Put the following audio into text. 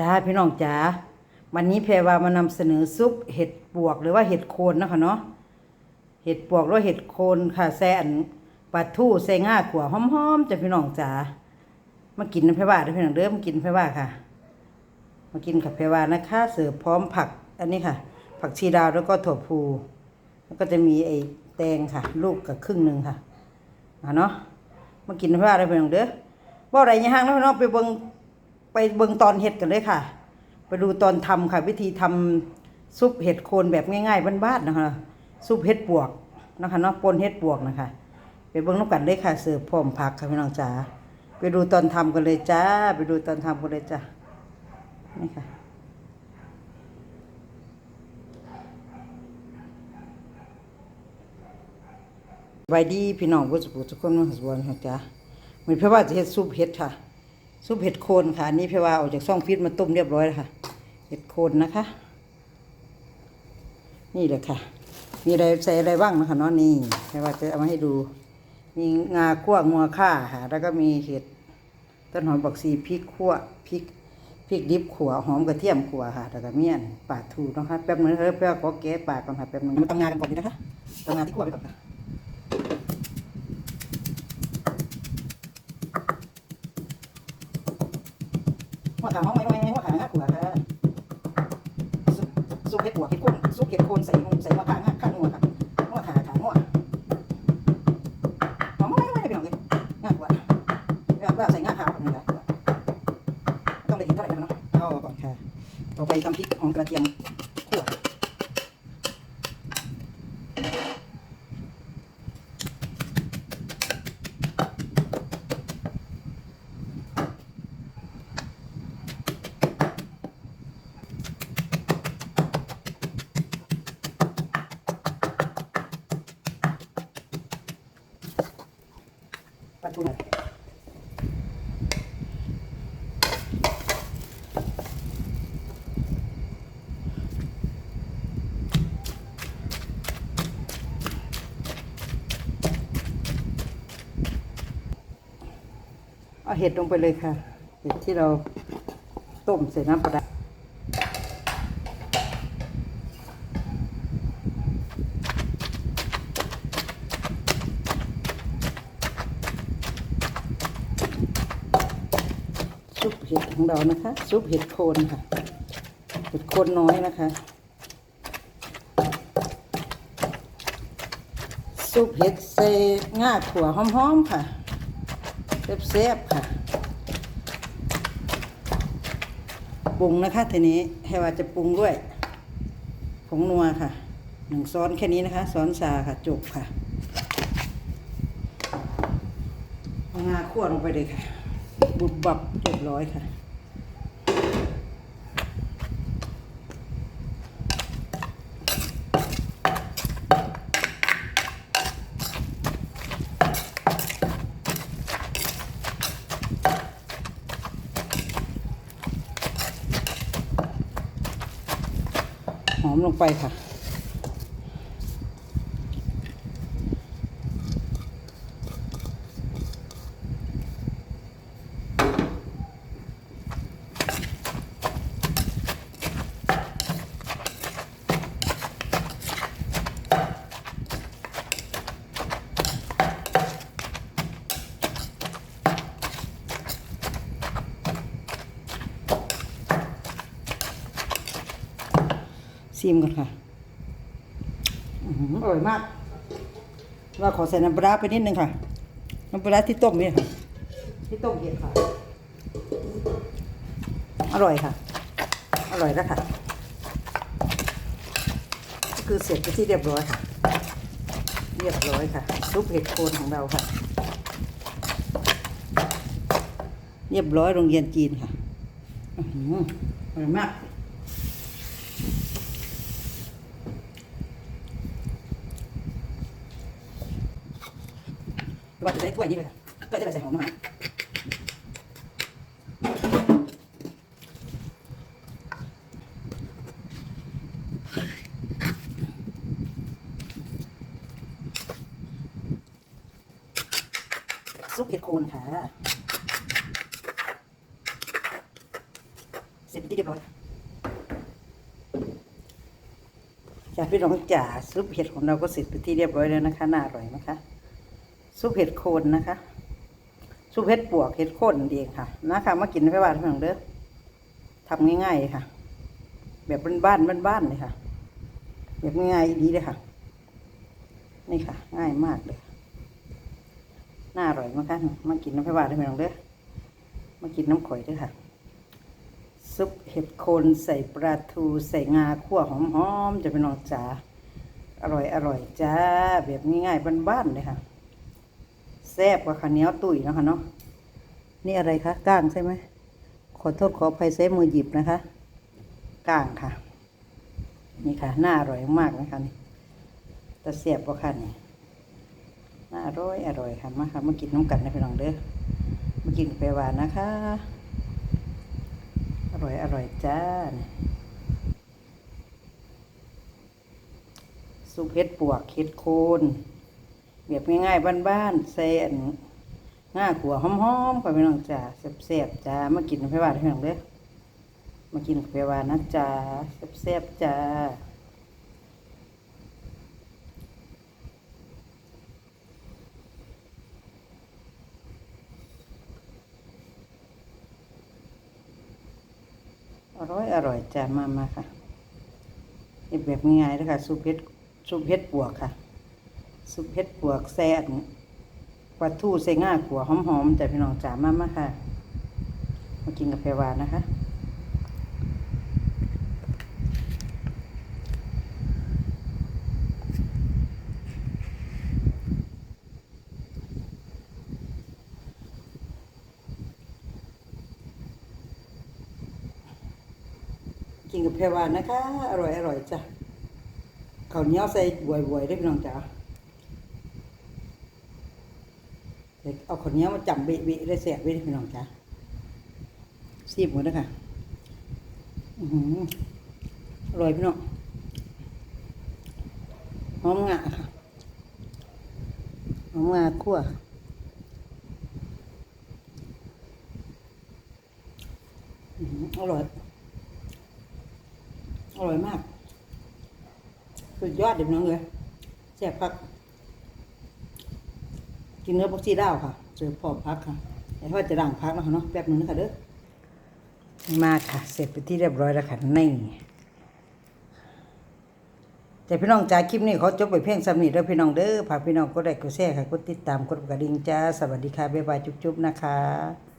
จ้าพี่น้องจ๋าวันนี้เพรวามานำเสนอซุปเห็ดปวกหรือว่าเห็ดโคนนะคะเนาะเห็ดปวกหรือว่าเห็ดโคนค่ะแซ่อันปลาทูใส่ง่าขัวหอมๆจ้ะพี่น้องจ๋ามากินน้ำเพรว่าเด้อพี่น้องเด้อมากินเพรว่าค่ะ มากินกับเพรว่านะคะเสิร์ฟพร้อมผักอันนี้ค่ะ ผักชีดาวแล้วก็ถั่วพูแล้วก็จะมีไอ้แตงค่ะ ลูกกับครึ่งหนึ่งค่ะอะเนาะมากินน้ำเพรว่าเด้อพี่น้องเด้อบ่อะไรยังห้างแล้วพี่น้องไปเบิ่ง ไปเบิ่งตอนเห็ดกันเลยค่ะ ไปดูตอนทำค่ะ วิธีทำซุปเห็ดโคนแบบง่ายๆบ้านๆนะคะซุปเห็ดปวกนะคะเนาะปนเห็ดปวกนะคะ ไปเบิ่งน้ำกันเลยค่ะเสิร์ฟพร้อมผักค่ะพี่น้องจ๋าไปดูตอนทำกันเลยจ้า ไปดูตอนทำกันเลยจ้านี่ค่ะไว้ดีพี่น้องผู้สุขทุกคนมาสวนค่ะจ้าเหมือนเพื่อว่าจะเฮ็ดซุปเห็ดค่ะ ซุปเห็ดโคนค่ะนนี้เพื่ว่าออกจากซ่องฟิตมาต้มเรียบร้อยแล้วค่ะ เห็ดโคนนะคะ นี่เลยค่ะ มีอะไรใส่อะไรบ้างนะคะเนาะนี่พื่ว่าจะเอามาให้ดู มีงาคั่วงัวข่าค่ะ แล้วก็มีเห็ดต้นหอมบักซีพริกคั่วพริกพริกดิบขัวหอมกระเทียมขัวค่ะแล้วก็เมี่ยนปลาทูนะคะแป๊บนึงเฮ้ยพื่อขอแก้ปากก่อนค่ะแป๊บนึงมาทำงานกันก่อนดีนะคะทำงานที่ขัวไปก่อนค่ะ หัวขาห้องไม่ไม่หัวขาหักหัวค่ะซุปซุปเห็ดหัวเห็ดกุ้งซุปเห็ดโคนใส่ใส่หัวขาหักข้างหัวค่ะหัวขาขาหัวหอมไม่ไม่ไม่เป็นหรอกเลยง่ายกว่าแบบว่าใส่ง่าขาวแบบนี้แหละต้องไปกินเท่าไหร่กันเนาะเอาก่อนค่ะต่อไปทำพริกหอมกระเทียม ขั่นเอาเห็ดลงไปเลยค่ะ เห็ดที่เราต้มใส่น้ำปลาร้าซุปเห็ด ของเรานะคะ ซุปเห็ดโคนค่ะ เห็ดโคนน้อยนะคะ ซุปเห็ดใส่ง่าถั่วหอมๆค่ะเซฟๆค่ะปรุงนะคะทีนี้ให้ว่าจะปรุงด้วยผงนัวค่ะหนึ่งซ้อนแค่นี้นะคะซ้อนชาค่ะจบค่ะงาคั่วลงไปเลยค่ะ บุบบับเรียบร้อยค่ะ หอมลงไปค่ะ ซีมกันค่ะอื้อหืออร่อยมาก ว่าขอใส่น้ำปลาร้าไปนิดนึงค่ะ น้ำปลาร้าที่ต้มเนี่ยค่ะ ที่ต้มเห็ดค่ะ อร่อยค่ะ อร่อยแล้วค่ะ คือเสร็จไปนที่เรียบร้อยค่ะ เรียบร้อยค่ะ ซุปเห็ดโคนของเราค่ะ เรียบร้อยโรงเรียนจีนค่ะอื้อหืออร่อยมาก ว่าจะได้ถ้วยนี้เลยก็จะได้ใส่หอมหน่อยซุปเห็ดโคนค่ะ เสร็จที่เรียบร้อยจ้าพี่น้องจ๋าซุปเห็ดของเราก็เสร็จไปที่เรียบร้อยแล้วนะคะ น่าอร่อยนะคะ ซุปเห็ดโคนนะคะซุปเห็ดปวกเห็ดโคนนั่นเองค่ะนะคะมากินให้บ้านพี่องเด้อทำง่ายๆค่ะ แบบบ้านๆบ้านๆเลยค่ะแบบง่ายๆดีเลยค่ะ นี่ค่ะ ง่ายมากเลยน่าอร่อยมากค่ะมากินน้ำพริกหวานได้ไหมน้องเด้อมากินน้ำข่อยด้วยค่ะ ซุปเห็ดโคนใส่ปลาทูใส่งาคั่วหอมๆจะเป็นน้องจ๋าอร่อยอร่อยจ้า แบบง่ายๆบ้านๆเลยค่ะ แซ่บกว่าข้าวเหนียวตุ๋ยนะคะเนาะนี่อะไรคะก้างใช่ไหมขอโทษขออภัยใช้มือหยิบนะคะก้างค่ะ นี่ค่ะน่าอร่อยมากนะคะนี่ตะเสียบกว่าค่ะนี่น่าอร่อยอร่อยค่ะมาค่ะมากินน้ำกันนะพี่น้องเด้อมากินไปหวานนะคะ อร่อยอร่อยจ้านี่ซุปเห็ดปวกเห็ดโคน แบบง่ายๆบ้านๆใส่อันง่าขัวหอมๆค่ะพี่น้องจ้าแซ่บๆจ้ามากินไปหวานพี่น้องเด้อมากินไปหวานนะจ้าแซ่บๆจ้าอร่อยอร่อยจ้ามามาค่ะแบบง่ายๆเลยค่ะซุปเห็ดซุปเห็ดปวกค่ะ ซุปเห็ดปวกแซ่บปลาทูใส่ง่าขัวหอมๆแต่พี่น้องจ๋ามามาค่ะ มากินกับเพรวานนะคะกินกับเพรวานนะคะ อร่อยอร่อยจ้ะข้าวเหนียวใส่บวยๆได้พี่น้องจ๋า เอาข้าวเหนียวมาจำเบะๆได้แสบไว้พี่น้องจ๋าซีบหมดแล้วค่ะอือหืออร่อยพี่น้องหอมงาค่ะหอมงาคั่วอือหืออร่อย อร่อยมาก สุดยอดเด็ดน้องเลยแซ่บพัก กินเนื้อพวกซีดาวค่ะเจอพร้อมพักค่ะแต่ว่าจะด่างพักแล้วค่ะเนาะแป๊บนึงนะคะเด้อมาค่ะ เสร็จไปที่เรียบร้อยแล้วค่ะนี่แต่พี่น้องจ้าคลิปนี้เขาจบไปเพียงสำนีแล้วพี่น้องเด้อฝากพี่น้องก็ได้กดแชร์ค่ะกดติดตามกดกระดิ่งจ้าสวัสดีค่ะบ๊ายบายจุ๊บๆนะคะ